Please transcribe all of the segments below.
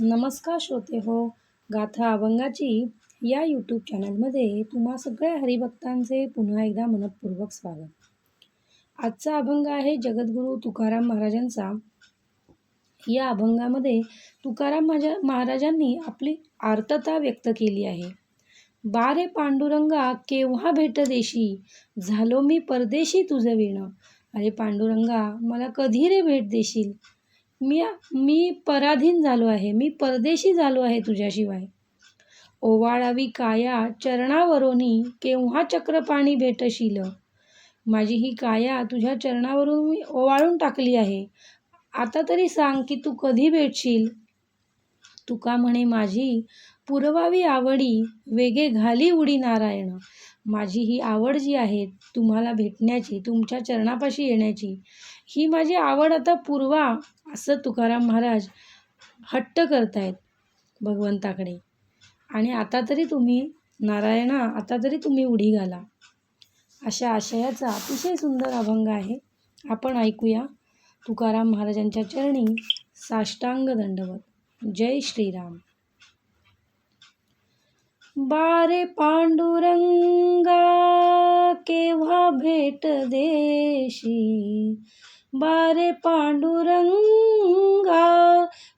नमस्कार श्रोते हो गाथा अभंगाची या यूट्यूब चॅनलमध्ये तुम्हा सगळ्या हरिभक्तांचे पुन्हा एकदा मनपूर्वक स्वागत. आजचा अभंग आहे जगद्गुरू तुकाराम महाराजांचा. या अभंगामध्ये तुकाराम माझ्या महाराजांनी आपली आर्तता व्यक्त केली आहे. बारे पांडुरंगा केव्हा भेट देशी? झालो मी परदेशी तुझं विणं. अरे पांडुरंगा मला कधी रे भेट देशील? मी मी पराधीन झालो आहे. मी परदेशी झालो आहे तुझ्याशिवाय. ओवाळावी काया चरणावरोनी केव्हा चक्रपाणी भेटशील? माझी ही काया तुझ्या चरणावरून मी ओवाळून टाकली आहे. आता तरी सांग की तू कधी भेटशील? तुका म्हणे माझी पुरवावी आवडी वेगे घाली उडी नारायण. माझी ही आवड जी आहे तुम्हाला भेटण्याची तुमच्या चरणापाशी येण्याची ही माझी आवड आता पुरवा असं तुकाराम महाराज हट्ट करतायत भगवंताकडे. आणि आता तरी तुम्ही नारायणा आता तरी तुम्ही उडी घाला. अशा आशयाचा अतिशय सुंदर अभंग आहे. आपण ऐकूया तुकाराम महाराजांच्या चरणी साष्टांग दंडवत जय श्रीराम. बारे पांडुरंगा केव्हा भेट देशी? बारे पांडुरंगा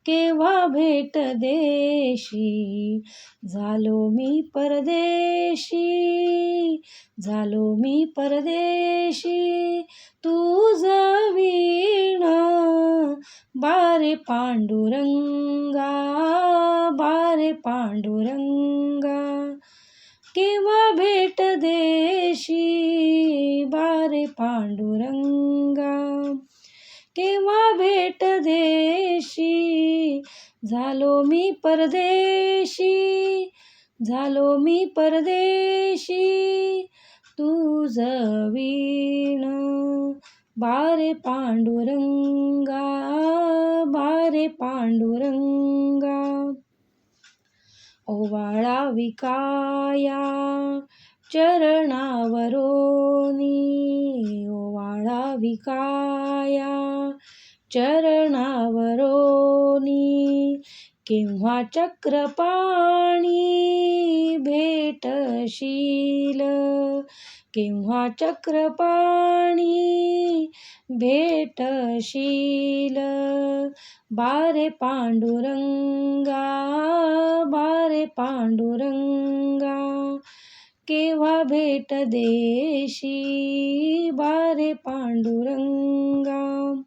केव्हा भेट देशी? झालो मी परदेशी झालो मी परदेशी तू जवीण बारे पांडुरंगा बारे पांडुरंगा. केव्हा भेट देशी? बारे पांडुरंगा. केव्हा भेट देशी? झालो मी परदेशी. झालो मी परदेशी. तू जवीण बारे पांडुरंगा. बारे पांडुरंगा. ओवाळा विकाया चरणावरोनी ओवाळा विकाया चरणावरोनी केव्हा चक्रपाणी भेटशील? केव्हा चक्रपाणी भेटशील. बारे पांडुरंगा बारे पांडुरंगा केव्हा भेट देशी? बारे पांडुरंगा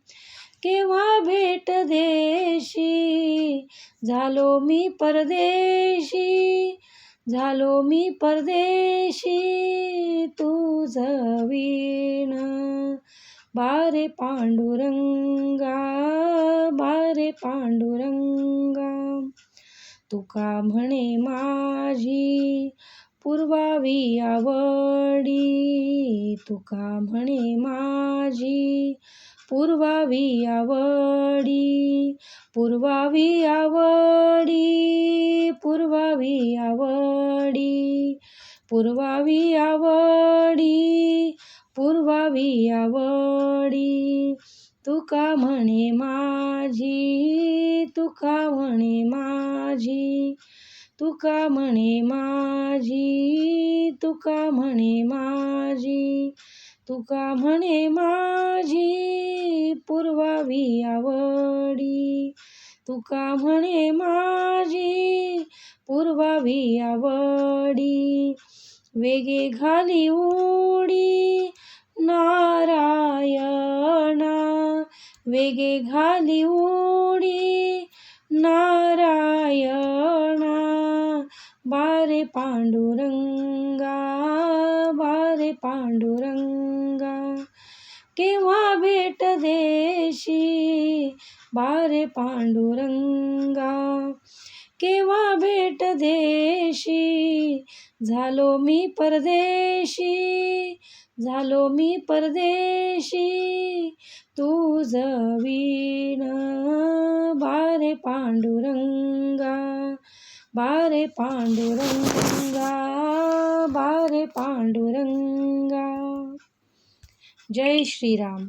केव्हा भेट देशी? झालो मी परदेशी झालो मी परदेशी तू जवी बारे पांडुरंगा बारे पांडुरंगा तुका म्हणे माझी पुरवावी आवडी तुका म्हणे माझी पुरवावी आवडी पुरवावी आवडी पुरवावी आवडी पुरवावी आवडी पुरवावी आवडी. तुका म्हणे माझी तुका म्हणे माझी तुका म्हणे माझी तुका म्हणे माझी तुका म्हणे माझी पुरवावी आवडी. तुका म्हणे माझी पुरवावी आवडी. वेगे घाली उडी नारायणा। वेगे घाली उडी नारायणा। बारे पांडुरंगा बारे पांडुरंगा। केव्हा भेट देशी बारे पांडुरंगा। केव्हा भेट देशी झालो मी परदेशी। झालो मी परदेशी. तुझ वीण बारे पांडुरंगा बारे पांडुरंगा बारे पांडुरंगा. जय श्रीराम.